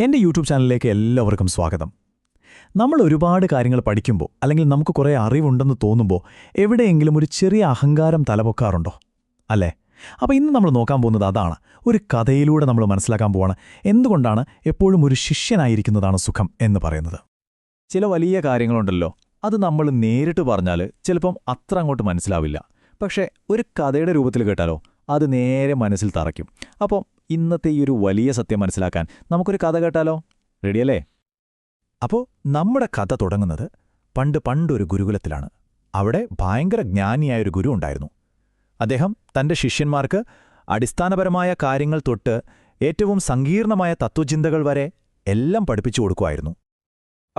എന്റെ യൂട്യൂബ് ചാനലിലേക്ക് എല്ലാവർക്കും സ്വാഗതം. നമ്മൾ ഒരുപാട് കാര്യങ്ങൾ പഠിക്കുമ്പോൾ അല്ലെങ്കിൽ നമുക്ക് കുറേ അറിവുണ്ടെന്ന് തോന്നുമ്പോൾ എവിടെയെങ്കിലും ഒരു ചെറിയ അഹങ്കാരം തലപൊക്കാറുണ്ടോ? അല്ലേ? അപ്പോൾ ഇന്ന് നമ്മൾ നോക്കാൻ പോകുന്നത് അതാണ്. ഒരു കഥയിലൂടെ നമ്മൾ മനസ്സിലാക്കാൻ പോവാണ്. എന്തുകൊണ്ടാണ് എപ്പോഴും ഒരു ശിഷ്യനായിരിക്കുന്നതാണ് സുഖം എന്ന് പറയുന്നത്? ചില വലിയ കാര്യങ്ങളുണ്ടല്ലോ. അത് നമ്മൾ നേരിട്ട് പറഞ്ഞാൽ ചിലപ്പം അത്ര അങ്ങോട്ട് മനസ്സിലാവില്ല. പക്ഷേ ഒരു കഥയുടെ രൂപത്തിൽ കേട്ടാലോ അത് നേരെ മനസ്സിൽ തറയ്ക്കും. അപ്പോൾ ഇന്നത്തെ ഈ ഒരു വലിയ സത്യം മനസ്സിലാക്കാൻ നമുക്കൊരു കഥ കേട്ടാലോ? റെഡിയല്ലേ? അപ്പോൾ നമ്മുടെ കഥ തുടങ്ങുന്നത് പണ്ട് പണ്ടൊരു ഗുരുകുലത്തിലാണ്. അവിടെ ഭയങ്കര ജ്ഞാനിയായൊരു ഗുരു ഉണ്ടായിരുന്നു. അദ്ദേഹം തന്റെ ശിഷ്യന്മാർക്ക് അടിസ്ഥാനപരമായ കാര്യങ്ങൾ തൊട്ട് ഏറ്റവും സങ്കീർണമായ തത്വചിന്തകൾ വരെ എല്ലാം പഠിപ്പിച്ചു കൊടുക്കുമായിരുന്നു.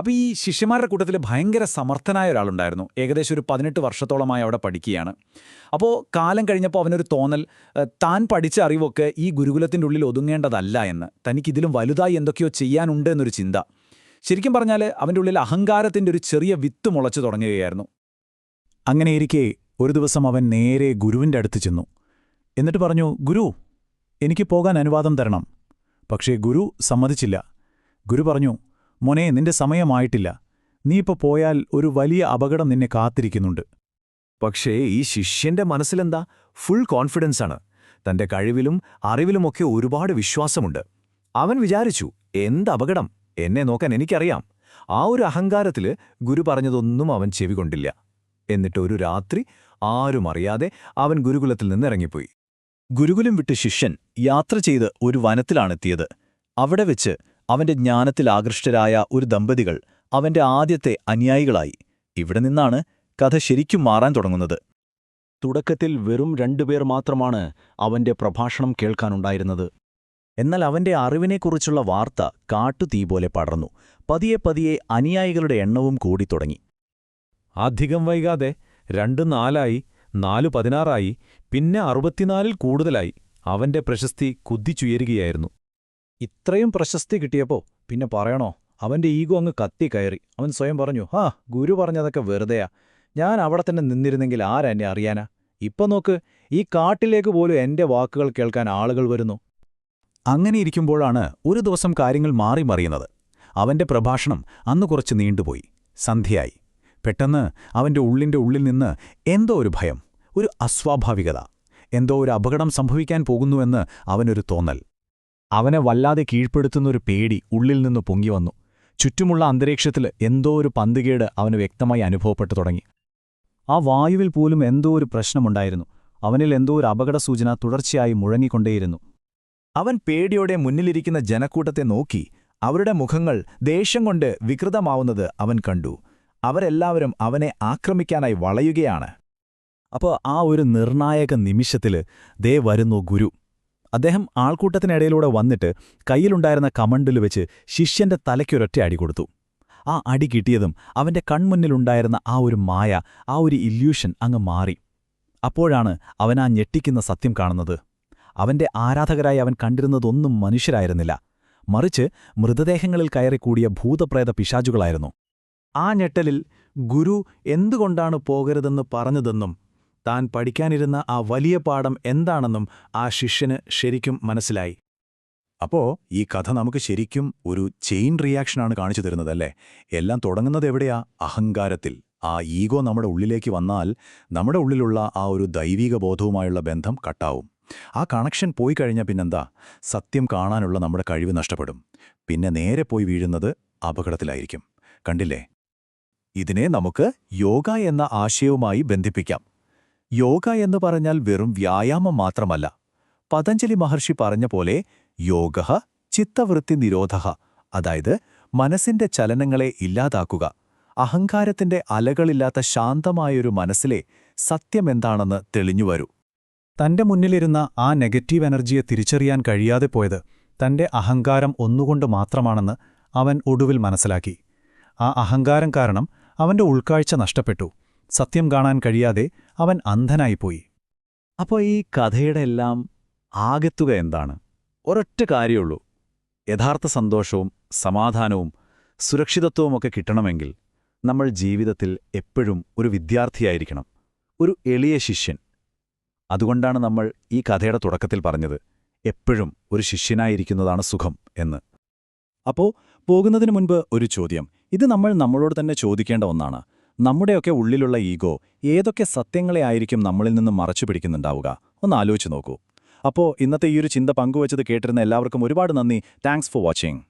അപ്പോൾ ഈ ശിഷ്യന്മാരുടെ കൂട്ടത്തിൽ ഭയങ്കര സമർത്ഥനായ ഒരാളുണ്ടായിരുന്നു. ഏകദേശം ഒരു പതിനെട്ട് വർഷത്തോളമായി അവിടെ പഠിക്കുകയാണ്. അപ്പോൾ കാലം കഴിഞ്ഞപ്പോൾ അവനൊരു തോന്നൽ താൻ പഠിച്ച അറിവൊക്കെ ഈ ഗുരുകുലത്തിന്റെ ഉള്ളിൽ ഒതുങ്ങേണ്ടതല്ല എന്ന് തനിക്കിതിലും വലുതായി എന്തൊക്കെയോ ചെയ്യാനുണ്ട് എന്നൊരു ചിന്ത. ശരിക്കും പറഞ്ഞാൽ അവന്റെ ഉള്ളിൽ അഹങ്കാരത്തിന്റെ ഒരു ചെറിയ വിത്ത് മുളച്ചു തുടങ്ങുകയായിരുന്നു. അങ്ങനെയിരിക്കെ ഒരു ദിവസം അവൻ നേരെ ഗുരുവിന്റെ അടുത്ത് ചെന്നു. എന്നിട്ട് പറഞ്ഞു ഗുരു എനിക്ക് പോകാൻ അനുവാദം തരണം. പക്ഷേ ഗുരു സമ്മതിച്ചില്ല. ഗുരു പറഞ്ഞു മോനെ നിന്റെ സമയമായിട്ടില്ല. നീ ഇപ്പോ പോയാൽ ഒരു വലിയ അപകടം നിന്നെ കാത്തിരിക്കുന്നുണ്ട്. പക്ഷേ ഈ ശിഷ്യന്റെ മനസ്സിലെന്താ? ഫുൾ കോൺഫിഡൻസാണ് തന്റെ കഴിവിലും അറിവിലുമൊക്കെ ഒരുപാട് വിശ്വാസമുണ്ട്. അവൻ വിചാരിച്ചു എന്തപകടം എന്നെ നോക്കാൻ എനിക്കറിയാം. ആ ഒരു അഹങ്കാരത്തിൽ ഗുരു പറഞ്ഞതൊന്നും അവൻ ചെവികൊണ്ടില്ല എന്നിട്ട് ഒരു രാത്രി ആരും അറിയാതെ അവൻ ഗുരുകുലത്തിൽ നിന്നിറങ്ങിപ്പോയി ഗുരുകുലം വിട്ട് ശിഷ്യൻ യാത്ര ചെയ്ത് ഒരു വനത്തിലാണെത്തിയത്. അവിടെ വെച്ച് അവന്റെ ജ്ഞാനത്തിൽ ആകൃഷ്ടരായ ഒരു ദമ്പതികൾ അവന്റെ ആദ്യത്തെ അനുയായികളായി. ഇവിടെ നിന്നാണ് കഥ ശരിക്കും മാറാൻ തുടങ്ങുന്നത്. തുടക്കത്തിൽ വെറും രണ്ടുപേർ മാത്രമാണ് അവന്റെ പ്രഭാഷണം കേൾക്കാനുണ്ടായിരുന്നത്. എന്നാൽ അവന്റെ അറിവിനെക്കുറിച്ചുള്ള വാർത്ത കാട്ടുതീ പോലെ പടർന്നു. പതിയെ പതിയെ അനുയായികളുടെ എണ്ണവും കൂടി തുടങ്ങി. അധികം വൈകാതെ രണ്ട് നാലായി നാലു പതിനാറായി പിന്നെ അറുപത്തിനാലിൽ കൂടുതലായി അവന്റെ പ്രശസ്തി കുതിച്ചുയരുകയായിരുന്നു. ഇത്രയും പ്രശസ്തി കിട്ടിയപ്പോൾ പിന്നെ പറയണോ? അവന്റെ ഈഗോ അങ്ങ് കത്തി കയറി. അവൻ സ്വയം പറഞ്ഞു ആ ഗുരു പറഞ്ഞതൊക്കെ വെറുതെയാ. ഞാൻ അവിടെ തന്നെ നിന്നിരുന്നെങ്കിൽ ആരെന്നെ അറിയാനാ? ഇപ്പൊ നോക്ക് ഈ കാട്ടിലേക്ക് പോലും എന്റെ വാക്കുകൾ കേൾക്കാൻ ആളുകൾ വരുന്നു. അങ്ങനെ ഇരിക്കുമ്പോഴാണ് ഒരു ദിവസം കാര്യങ്ങൾ മാറി മറിയുന്നത്. അവന്റെ പ്രഭാഷണം അന്ന് കുറച്ച് നീണ്ടുപോയി. സന്ധ്യയായി. പെട്ടെന്ന് അവന്റെ ഉള്ളിന്റെ ഉള്ളിൽ നിന്ന് എന്തോ ഒരു ഭയം ഒരു അസ്വാഭാവികത എന്തോ ഒരു അപകടം സംഭവിക്കാൻ പോകുന്നുവെന്ന് അവനൊരു തോന്നൽ. അവനെ വല്ലാതെ കീഴ്പ്പെടുത്തുന്നൊരു പേടി ഉള്ളിൽ നിന്ന് പൊങ്ങി വന്നു. ചുറ്റുമുള്ള അന്തരീക്ഷത്തിൽ എന്തോ ഒരു പന്തുകേട് അവന് വ്യക്തമായി അനുഭവപ്പെട്ടു തുടങ്ങി. ആ വായുവിൽ പോലും എന്തോ ഒരു പ്രശ്നമുണ്ടായിരുന്നു. അവനിൽ എന്തോ ഒരു അപകടസൂചന തുടർച്ചയായി മുഴങ്ങിക്കൊണ്ടേയിരുന്നു. അവൻ പേടിയോടെ മുന്നിലിരിക്കുന്ന ജനക്കൂട്ടത്തെ നോക്കി അവരുടെ മുഖങ്ങൾ ദേഷ്യം കൊണ്ട് വികൃതമാവുന്നത് അവൻ കണ്ടു. അവരെല്ലാവരും അവനെ ആക്രമിക്കാനായി വളയുകയാണ്. അപ്പോൾ ആ ഒരു നിർണായക നിമിഷത്തിൽ ദേ വരുന്നു ഗുരു. അദ്ദേഹം ആൾക്കൂട്ടത്തിനിടയിലൂടെ വന്നിട്ട് കയ്യിലുണ്ടായിരുന്ന കമണ്ടിൽ വെച്ച് ശിഷ്യന്റെ തലയ്ക്കൊരൊറ്റ അടി കൊടുത്തു. ആ അടി കിട്ടിയതും അവന്റെ കൺമുന്നിലുണ്ടായിരുന്ന ആ ഒരു മായ ആ ഒരു ഇല്യൂഷൻ അങ്ങ് മാറി. അപ്പോഴാണ് അവൻ ആ ഞെട്ടിക്കുന്ന സത്യം കാണുന്നത്. അവന്റെ ആരാധകരായി അവൻ കണ്ടിരുന്നതൊന്നും മനുഷ്യരായിരുന്നില്ല. മറിച്ച് മൃതദേഹങ്ങളിൽ കയറിക്കൂടിയ ഭൂതപ്രേത പിശാചുകളായിരുന്നു. ആ ഞെട്ടലിൽ ഗുരു എന്തുകൊണ്ടാണ് പോകരുതെന്ന് പറഞ്ഞതെന്നും താൻ പഠിക്കാനിരുന്ന ആ വലിയ പാഠം എന്താണെന്നും ആ ശിഷ്യന് ശരിക്കും മനസ്സിലായി. അപ്പോ ഈ കഥ നമുക്ക് ശരിക്കും ഒരു ചെയിൻ റിയാക്ഷനാണ് കാണിച്ചു തരുന്നതല്ലേ? എല്ലാം തുടങ്ങുന്നത് എവിടെയാ? അഹങ്കാരത്തിൽ. ആ ഈഗോ നമ്മുടെ ഉള്ളിലേക്ക് വന്നാൽ നമ്മുടെ ഉള്ളിലുള്ള ആ ഒരു ദൈവിക ബോധവുമായുള്ള ബന്ധം കട്ടാവും. ആ കണക്ഷൻ പോയി കഴിഞ്ഞാൽ പിന്നെന്താ? സത്യം കാണാനുള്ള നമ്മുടെ കഴിവ് നഷ്ടപ്പെടും. പിന്നെ നേരെ പോയി വീഴുന്നത് അപകടത്തിലായിരിക്കും. കണ്ടില്ലേ? ഇതിനെ നമുക്ക് യോഗ എന്ന ആശയവുമായി ബന്ധിപ്പിക്കാം. യോഗ എന്ന് പറഞ്ഞാൽ വെറും വ്യായാമം മാത്രമല്ല. പതഞ്ജലി മഹർഷി പറഞ്ഞ പോലെ യോഗ ചിത്തവൃത്തി നിരോധ അതായത് മനസ്സിന്റെ ചലനങ്ങളെ ഇല്ലാതാക്കുക അഹങ്കാരത്തിന്റെ അലകളില്ലാത്ത ശാന്തമായൊരു മനസ്സിലെ സത്യമെന്താണെന്ന് തെളിഞ്ഞുവരൂ തന്റെ മുന്നിലിരുന്ന ആ നെഗറ്റീവ് എനർജിയെ തിരിച്ചറിയാൻ കഴിയാതെ പോയത് തന്റെ അഹങ്കാരം ഒന്നുകൊണ്ട് മാത്രമാണെന്ന് അവൻ ഒടുവിൽ മനസ്സിലാക്കി. ആ അഹങ്കാരം കാരണം അവന്റെ ഉൾക്കാഴ്ച നഷ്ടപ്പെട്ടു. സത്യം കാണാൻ കഴിയാതെ അവൻ അന്ധനായിപ്പോയി. അപ്പോൾ ഈ കഥയുടെ എല്ലാം ആകെത്തുക എന്താണ്? ഒരൊറ്റ കാര്യമുള്ളൂ. യഥാർത്ഥ സന്തോഷവും സമാധാനവും സുരക്ഷിതത്വവുമൊക്കെ കിട്ടണമെങ്കിൽ നമ്മൾ ജീവിതത്തിൽ എപ്പോഴും ഒരു വിദ്യാർത്ഥിയായിരിക്കണം. ഒരു എളിയ ശിഷ്യൻ. അതുകൊണ്ടാണ് നമ്മൾ ഈ കഥയുടെ തുടക്കത്തിൽ പറഞ്ഞത്. എപ്പോഴും ഒരു ശിഷ്യനായിരിക്കുന്നതാണ് സുഖം എന്ന്. അപ്പോൾ പോകുന്നതിന് മുൻപ് ഒരു ചോദ്യം. ഇത് നമ്മൾ നമ്മളോട് തന്നെ ചോദിക്കേണ്ട ഒന്നാണ്. നമ്മുടെയൊക്കെ ഉള്ളിലുള്ള ഈഗോ ഏതൊക്കെ സത്യങ്ങളെ ആയിരിക്കും നമ്മളിൽ നിന്ന് മറച്ചു പിടിക്കുന്നുണ്ടാവുക? ഒന്ന് ആലോചിച്ച് നോക്കൂ. അപ്പോൾ ഇന്നത്തെ ഈ ഒരു ചിന്ത പങ്കുവച്ചത് കേട്ടിരുന്ന എല്ലാവർക്കും ഒരുപാട് നന്ദി. Thanks for watching.